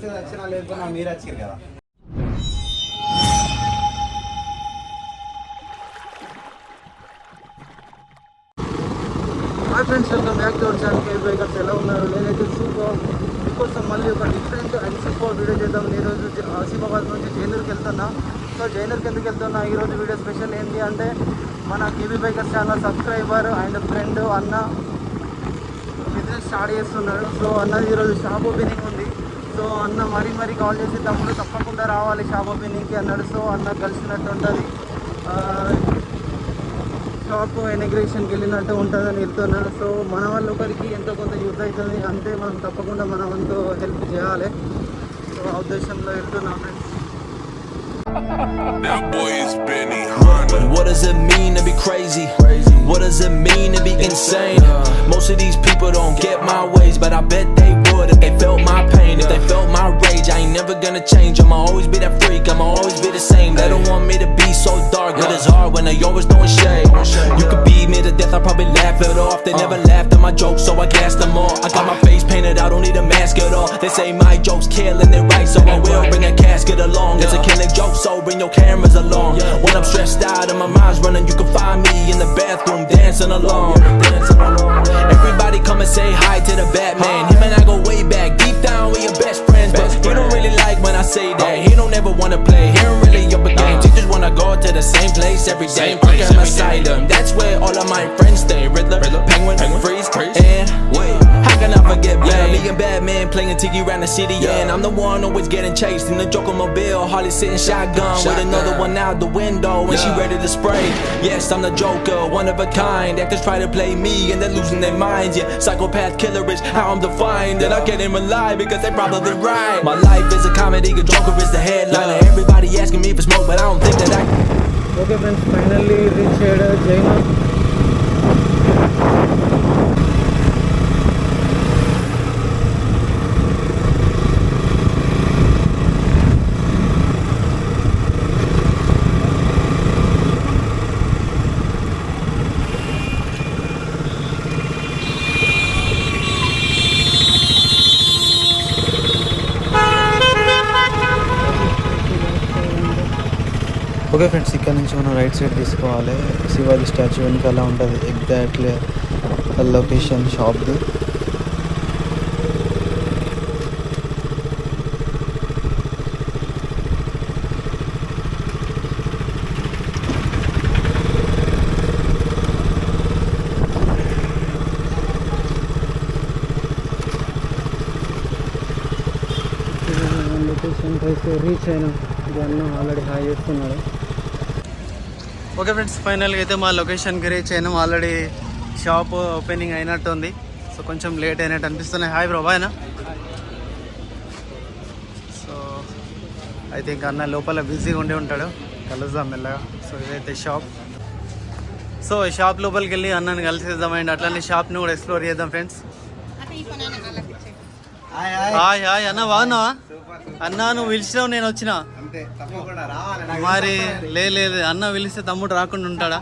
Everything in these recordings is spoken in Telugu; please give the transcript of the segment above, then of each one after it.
సక్సెస్ వచ్చినా లేకపోయినా మీరు వచ్చారు కదా. Hi friends welcome back to our channel care bikers ఎలా ఉన్నారు? నేనైతే సూపర్ మీకోసం మళ్ళీ ఒక డిఫరెంట్ అండ్ సూపర్ వీడియో చేద్దాం. ఈరోజు ఆసిఫాబాద్ నుంచి జైనూర్కి వెళ్తున్నా. సో జైనూర్కి ఎందుకు వెళ్తున్నా? ఈరోజు వీడియో స్పెషల్ ఏంటి అంటే మన KB bikers channel subscriber and friend అన్న బిజినెస్ స్టార్ట్ చేస్తున్నాడు సో అన్నది ఈరోజు షాప్ ఓపెనింగ్ సో అన్న మరీ మరీ కాల్ చేసి తమ్ముడు తప్పకుండా రావాలి షాప్ ఓపెనింగ్కి అన్నాడు. సో అన్న కలిసినట్టు ఉంటుంది. షాప్ ఇనాగ్రేషన్కి వెళ్ళినట్టు ఉంటుందని వెళ్తున్నాను సో మన వల్ల ఒకరికి ఎంతో కొంత యూజ్ అవుతుంది. అంతే మనం తప్పకుండా మన వంతు హెల్ప్ చేయాలి. సో ఆ ఉద్దేశంలో వెళ్తున్నాం friends. That boy is Benny Hanna. What does it mean to be crazy? What does it mean to be insane? Most of these people don't get my ways, but I bet they would if they felt my pain, if they felt my rage. I ain't never gonna change. I'ma always be that freak. I'ma always be the same. They don't want me to be so dark, but it's hard when they always throwing shade. You could beat me to death, I probably laugh it off. They never laughed at my jokes, so I gassed them all. I got my face painted, I don't need a mask at all. They say my jokes killing it right, so I will bring a casket along. It's a killing joke, so bring your cameras along. When I'm stressed out and my mind's running, you can find me in the bathroom dancing alone. Everybody come and say hi to the Batman. Him and I go way back, deep down we your best friends, but he don't really like when I say that. He don't ever wanna play, he don't really up a game. He just wanna go to the same place every day. Arkham Asylum, that's where all of my friends stay. Riddler, Penguin, Freeze, and wait never get. Yeah, me and Batman playing Tiki around the city, yeah. And I'm the one always getting chased. And the joke on my bill, Harley sitting shotgun, shotgun. with another one out the window when yeah. she ready to spray. Yes, I'm the Joker, one of a kind. Actors try to play me and they're losing their minds. Yeah, psychopath killer is how I'm defined. And I get him alive because they're probably right. My life is a comedy, a joker is the headline. And everybody asking me for smoke, but I don't think that I. Okay, friends, finally reached Jaina. Okay friends ఇక్కడ నుంచి మనం రైట్ సైడ్ తీసుకోవాలి. శివాజీ స్టాచ్యూ వెనకాల ఉంటుంది ఎగ్జాక్ట్లీ లొకేషన్ షాప్ది లొకేషన్ అయితే రీచ్ అయినా ఇది ఆల్రెడీ హాయ్ చేస్తున్నాడు ఓకే ఫ్రెండ్స్ ఫైనల్గా అయితే మా లొకేషన్కి రీచ్ అయినాం. ఆల్రెడీ షాప్ ఓపెనింగ్ అయినట్టు ఉంది సో కొంచెం లేట్ అయినట్టు అనిపిస్తున్నాయి. హాయ్ బ్రో బాయ్నా సో ఐ థింక్ అన్న లోపల బిజీగా ఉండి ఉంటాడు. కలుద్దాం మెల్లగా. సో ఇదైతే షాప్ సో ఈ షాప్ లోపలికి వెళ్ళి అన్నని కలిసేద్దామండి. అట్లనే షాప్ని కూడా ఎక్స్ప్లోర్ చేద్దాం friends. Hi hi hi hi అన్న బాగున్నావా? అన్న నువ్వు పిలిచినావు నేను వచ్చినా. మరి లే లేదు అన్న పిలిస్తే తమ్ముడు రాకుండా ఉంటాడా?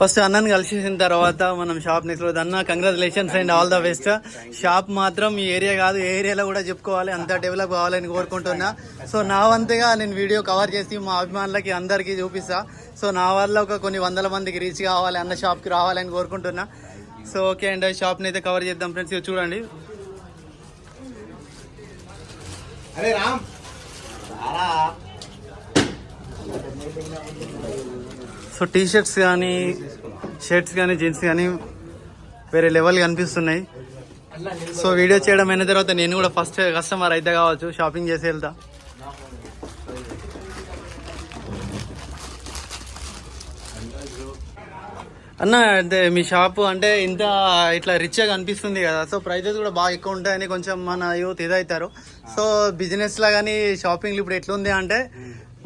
ఫస్ట్ అన్నని కలిసేసిన తర్వాత మనం షాప్ నెక్స్ట్ అన్న congratulations and all the best shop మాత్రం ఈ ఏరియా కాదు ఏ ఏరియాలో కూడా చెప్పుకోవాలి అంత డెవలప్ కావాలని కోరుకుంటున్నా. సో నా వంతుగా నేను వీడియో కవర్ చేసి మా అభిమానులకి అందరికీ చూపిస్తా. సో నా వల్ల ఒక కొన్ని వందల మందికి రీచ్ కావాలి అన్న షాప్కి రావాలని కోరుకుంటున్నా. సో ఓకే అండ్ షాప్ని అయితే కవర్ చేద్దాం ఫ్రెండ్స్ చూడండి. అరే రామ్. రారా. సో టీ షర్ట్స్ కానీ షర్ట్స్ కానీ జీన్స్ కానీ వేరే లెవెల్ కనిపిస్తున్నాయి సో వీడియో చేయడం అయిన తర్వాత నేను కూడా ఫస్ట్ కస్టమర్ అయితే కావచ్చు షాపింగ్ చేసి వెళ్తా. అన్న అంటే మీ షాపు అంటే ఇంత ఇట్లా రిచ్గా కనిపిస్తుంది కదా సో ప్రైజెస్ కూడా బాగా ఎక్కువ ఉంటాయని కొంచెం మన యూత్ ఇదవుతారు సో బిజినెస్ లా కానీ షాపింగ్ ఇప్పుడు ఎట్లుంది అంటే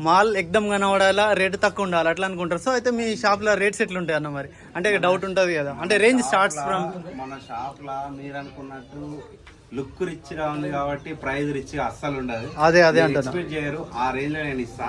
మాల్ ఎక్దమ్ కనబడాలా రేట్ తక్కువ ఉండాలి అట్లా అనుకుంటారు. సో అయితే మీ షాప్లో రేట్స్ ఎట్లుంటాయి అన్న మరి? అంటే డౌట్ ఉంటుంది కదా. అంటే రేంజ్ స్టార్ట్స్ ఫ్రమ్ మన షాప్ లా మీరు అనుకున్నట్టు లుక్ రిచ్గా ఉంది కాబట్టి ప్రైస్ రిచ్గా అస్సలు ఉండదు. అదే అదే ఎక్స్పెక్ట్ చేయరు. ఆ రేంజ్లో నేను ఇస్తా.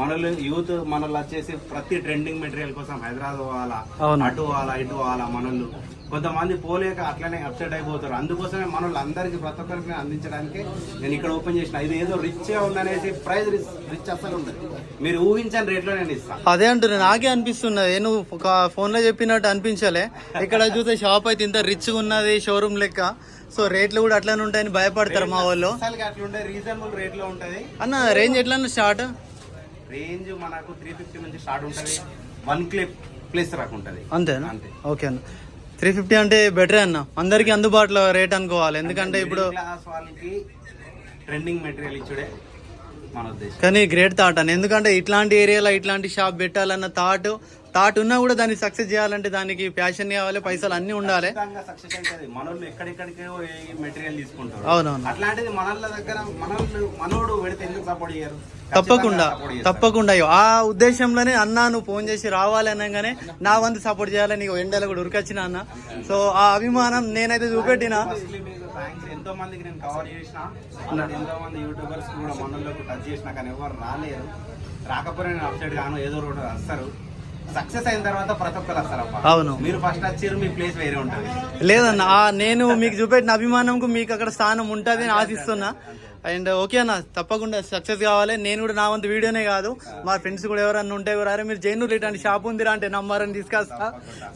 మనలు యూత్ మనల్ని వచ్చేసి ప్రతి ట్రెండింగ్ మెటీరియల్ కోసం హైదరాబాద్ పోవాలా. అటు పోవాలా ఇటు పోవాలా మనల్ని. కొంతమంది పోలేక అట్లనే అప్సెట్ అయిపోతారు. అందుకోసమే మన వాళ్ళందరికీ ప్రతి ఒక్కరికి అందించడానికి నేను ఇక్కడ ఓపెన్ చేసిన ఇది ఏదో రిచ్ ఉందనేసి ప్రైస్ రిచ్ రిచ్ అసలు ఉండదు. మీరు ఊహించని రేట్లో నేను ఇస్తాను అదే అంటున్నా నాకే అనిపిస్తున్నది. నువ్వు ఒక ఫోన్లో చెప్పినట్టు అనిపించలే. ఇక్కడ చూస్తే షాప్ అయితే ఇంత రిచ్గా ఉన్నది షోరూమ్ లెక్క. సో రేట్లు కూడా అట్లనే ఉంటాయని భయపడతారు మా వాళ్ళు. అట్లుంటే రీజనబుల్ రేట్లో ఉంటుంది. అన్న రేంజ్ ఎట్లా స్టార్ట్ రేంజ్ మనకు త్రీ ఫిఫ్టీ నుంచి స్టార్ట్ ఉంటుంది. వన్ క్లిప్ ప్లేస్ రాకు ఉంటుంది. అంతేనా? అంతే. ఓకే అన్న. త్రీ ఫిఫ్టీ అంటే బెటరే అన్న? అందరికి అందుబాటులో రేట్ అనుకోవాలి. ఎందుకంటే ఇప్పుడు క్లాస్ వాళ్ళకి ట్రెండింగ్ మెటీరియల్ ఇచ్చుడే. కానీ గ్రేట్ థాట్ అన్న ఎందుకంటే ఇట్లాంటి ఏరియాలో ఇట్లాంటి షాప్ పెట్టాలన్న థాట్ థాట్ ఉన్నా కూడా దాన్ని సక్సెస్ చేయాలంటే దానికి ప్యాషన్ కావాలి పైసలు అన్నీ ఉండాలి. అట్లాంటిది దగ్గర మనోడు ఎందుకు సపోర్ట్ చేయరు? తప్పకుండా. తప్పకుండా ఆ ఉద్దేశంలోనే అన్న నువ్వు ఫోన్ చేసి రావాలి అనగానే నా వంతు సపోర్ట్ చేయాలని నీకు ఎండలో కూడా ఉరికొచ్చిన అన్న. సో ఆ అభిమానం నేనైతే చూపెట్టిన. థ్యాంక్స్ ఎంతో మందికి నేను కవర్ చేసిన అలాంటి ఎంతో మంది యూట్యూబర్స్ కూడా మనలోకి టచ్ చేసిన కానీ ఎవరు రాలేరు. రాకపోతే నేను అప్సెట్ గాను ఏదో ఒకటి వస్తారు. సక్సెస్ అయిన తర్వాత ప్రతి ఒక్కరు వస్తారు. అవును. మీరు ఫస్ట్ వచ్చారు మీ ప్లేస్ వేరే ఉంటుంది. లేదన్న నేను మీకు చూపెట్టిన అభిమానంకు మీకు అక్కడ స్థానం ఉంటుంది అని ఆశిస్తున్నా. అండ్ ఓకే అన్న తప్పకుండా సక్సెస్ కావాలి. నేను కూడా నా వంతు వీడియోనే కాదు. మా ఫ్రెండ్స్ కూడా ఎవరన్నా ఉంటే కూడా అరే మీరు జైనూర్ ఇట్లాంటి షాప్ ఉందిరా అంటే నమ్మారని తీసుకొస్తా.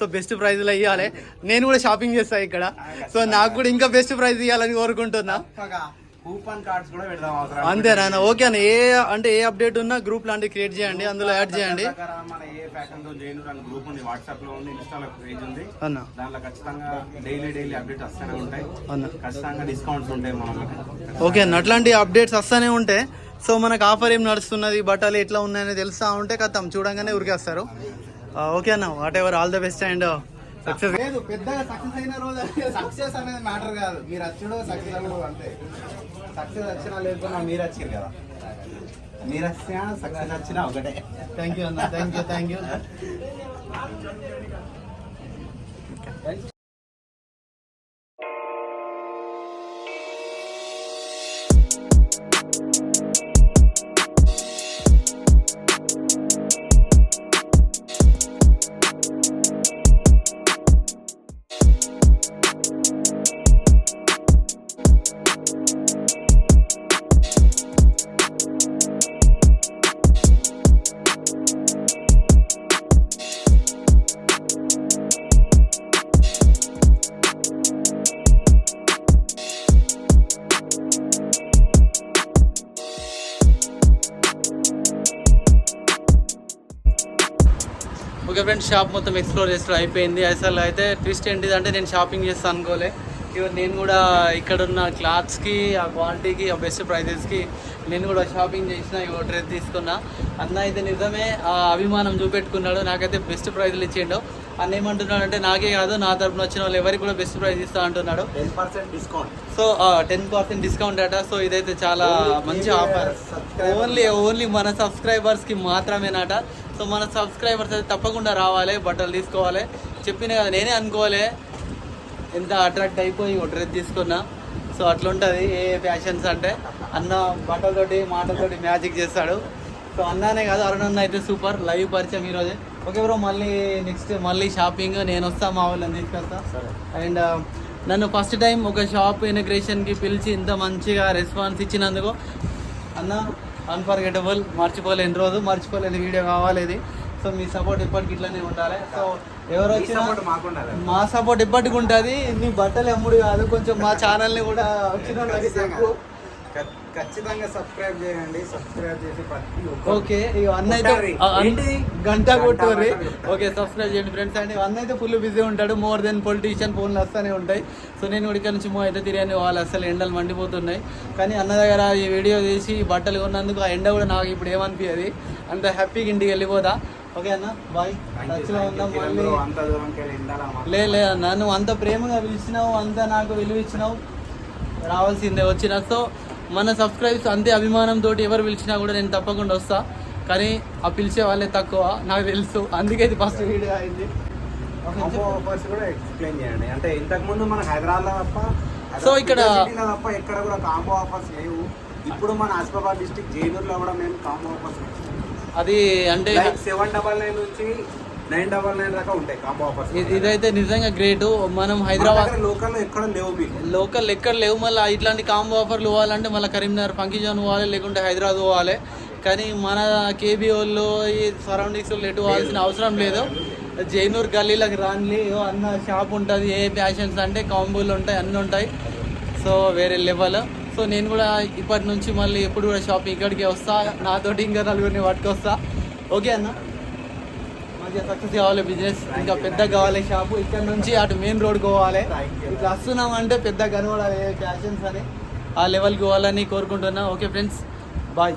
సో బెస్ట్ ప్రైజ్లో ఇవ్వాలి నేను కూడా షాపింగ్ చేస్తా ఇక్కడ. సో నాకు కూడా ఇంకా బెస్ట్ ప్రైజ్ ఇవ్వాలని కోరుకుంటున్నా. తప్పగా. కూపన్ కార్డ్స్ కూడా పెడదాం అవసరం. అంతేనా? ఓకే అన్న. ఏ అంటే ఏ అప్డేట్ ఉన్నా గ్రూప్ లాంటివి క్రియేట్ చేయండి అందులో యాడ్ చేయండి. మన జైనూర్ అని గ్రూప్ ఉంది వాట్సాప్లో ఉంది ఇన్స్టాలో పేజ్ ఉంది. అన్న. దాంట్లో ఖచ్చితంగా డైలీ డైలీ అప్డేట్ వస్తూనే ఉంటాయి. అన్న. ఖచ్చితంగా డిస్కౌంట్స్ ఉంటాయి మనకి ఓకే అన్న అట్లాంటి అప్డేట్స్ వస్తూనే ఉంటాయి సో మనకు ఆఫర్ ఏం నడుస్తున్నది బట్టలు ఎట్లా ఉన్నాయని తెలుస్తా ఉంటే కథం చూడంగానే ఉరికేస్తారు. ఓకే అన్న whatever all the best and success లేదు పెద్దగా సక్సెస్ అయిన రోజు సక్సెస్ అనేది మ్యాటర్ కాదు. మీరు వచ్చుడు సక్సెస్ అవ్వడు అంతే. సక్సెస్ వచ్చినా లేకపోయినా మీరు వచ్చారు కదా. మీరు వచ్చినా సక్సెస్ వచ్చినా ఒకటే థ్యాంక్ యూ అన్న thank you thank you okay friends shop మొత్తం ఎక్స్ప్లోర్ చేస్తూ అయిపోయింది. అసలు అయితే ట్విస్ట్ ఏంటిది అంటే నేను షాపింగ్ చేస్తాను అనుకోలే. ఇవన్నీ నేను కూడా ఇక్కడ ఉన్న క్లాత్స్కి ఆ క్వాలిటీకి ఆ బెస్ట్ ప్రైజెస్కి నేను కూడా షాపింగ్ చేసిన ఇవో డ్రెస్ తీసుకున్నా. అన్న అయితే నిజమే ఆ అభిమానం చూపెట్టుకున్నాడు. నాకైతే బెస్ట్ ప్రైజ్లు ఇచ్చిండు. అన్న ఏమంటున్నాడు అంటే నాకే కాదు నా తరపున వచ్చిన వాళ్ళు ఎవరికి కూడా బెస్ట్ ప్రైజ్ ఇస్తా అంటున్నాడు. Ten percent discount. So ten percent discount అట. సో ఇదైతే చాలా మంచి ఆఫర్. ఓన్లీ ఓన్లీ మన సబ్స్క్రైబర్స్కి మాత్రమేనట. సో మన సబ్స్క్రైబర్స్ అయితే తప్పకుండా రావాలి బట్టలు తీసుకోవాలి. చెప్పిన కదా నేనే అనుకోలే. ఎంత అట్రాక్ట్ అయిపోయి ఒక డ్రెస్ తీసుకున్నా. సో అట్లుంటుంది ఏ ఫ్యాషన్స్ అంటే. అన్న బట్టలతోటి మాటలతోటి మ్యాజిక్ చేస్తాడు. సో అన్నానే కాదు అరుణ్ అన్న అయితే సూపర్ లైవ్ పరిచయం ఈరోజే. ఓకే బ్రో మళ్ళీ నెక్స్ట్ మళ్ళీ షాపింగ్ నేను వస్తా మా వాళ్ళని తీసుకొస్తా. అండ్ నన్ను ఫస్ట్ టైం ఒక షాప్ ఇనగ్రేషన్కి పిలిచి ఇంత మంచిగా రెస్పాన్స్ ఇచ్చినందుకు. అన్న అన్ఫర్గెటబుల్ మర్చిపోలేని రోజు మర్చిపోలేని వీడియో కావాలి ఇది. సో మీ సపోర్ట్ ఎప్పటికి ఇట్లానే ఉండాలి. సో ఎవరు వచ్చినా మా సపోర్ట్ ఎప్పటికి ఉంటుంది. నీ బట్టలు ఎమ్ముడు కాదు. కొంచెం మా ఛానల్ని కూడా వచ్చిన ఖచ్చితంగా సబ్స్క్రైబ్ చేయండి సబ్స్క్రైబ్ చేసి ఓకే అన్న అయితే? గంట. ఓకే సబ్స్క్రైబ్ చేయండి ఫ్రెండ్స్. అండి అన్న అయితే ఫుల్ బిజీ ఉంటాడు మోర్ దెన్ పొలిటీషియన్ ఫోన్లు వస్తూనే ఉంటాయి. సో నేను కూడా ఇక్కడ నుంచి మో అయితే తిరిగాను. వాళ్ళు అసలు ఎండలు మండిపోతున్నాయి. కానీ అన్న దగ్గర ఈ వీడియో తీసి బట్టలు కొన్నందుకు ఆ ఎండ కూడా నాకు ఇప్పుడు ఏమనిపించదు అంత హ్యాపీగా ఇంటికి వెళ్ళిపోదా ఓకే అన్న బాయ్. టచ్లో. ఉందాం మళ్ళీ? లే లే అన్న నువ్వు అంత ప్రేమగా పిలిచినావు అంత నాకు విలువ ఇచ్చినావు రావాల్సిందే వచ్చిన. సో మన సబ్స్క్రైబ్స్ అంతే అభిమానంతో ఎవరు పిలిచినా కూడా నేను తప్పకుండా వస్తా. కానీ ఆ పిలిచే వాళ్ళే తక్కువ నాకు తెలుసు. అందుకే ఇది ఫస్ట్ వీడియో అయింది. ఆఫర్స్ కూడా ఎక్స్ప్లెయిన్ చేయండి. అంటే ఇంతకు ముందు మన హైదరాబాద్లో తప్ప సో ఇక్కడ- తప్ప ఎక్కడ కూడా కాంబో ఆఫర్స్ లేవు. ఇప్పుడు మన ఆసిఫాబాద్ డిస్టిక్ జైనూర్లో కూడా మేము కాంబో ఆఫర్స్ అది అంటే సెవెన్ డబల్ నైన్ నుంచి నైన్ డబల్ నైన్ దాకా ఉంటాయి కాంబో ఆఫర్స్ ఇది- ఇదైతే నిజంగా గ్రేట్. మనం హైదరాబాద్ లోకల్ ఎక్కడ లేవు లోకల్ ఎక్కడ లేవు. మళ్ళీ ఇట్లాంటి కాంబో ఆఫర్లు పోవాలంటే మళ్ళీ కరీంనగర్ ఫంకిజాన్ పోవాలి లేకుంటే హైదరాబాద్ పోవాలి. కానీ మన కేబీ వాళ్ళు ఈ సరౌండింగ్స్ ఎటు పోవాల్సిన అవసరం లేదు. జైనూర్ గల్లీలకు రాని అన్న షాప్ ఉంటుంది ఏ ఫ్యాషన్స్ అంటే కాంబోలు ఉంటాయి అన్నీ ఉంటాయి. సో వేరే లెవెల్ సో నేను కూడా ఇప్పటి నుంచి మళ్ళీ ఎప్పుడు కూడా షాపింగ్ ఇక్కడికి వస్తా. నాతోటి ఇంకా నలుగురిని పట్టుకొస్తా. ఓకే అన్న? మంచిగా సక్సెస్ కావాలి బిజినెస్ ఇంకా పెద్ద కావాలి షాపు ఇక్కడ నుంచి అటు మెయిన్ రోడ్ పోవాలి. ఇట్లా వస్తున్నాం అంటే పెద్ద కనబడాలి ఫ్యాషన్స్ అని. ఆ లెవెల్కి పోవాలని కోరుకుంటున్నా. Okay friends bye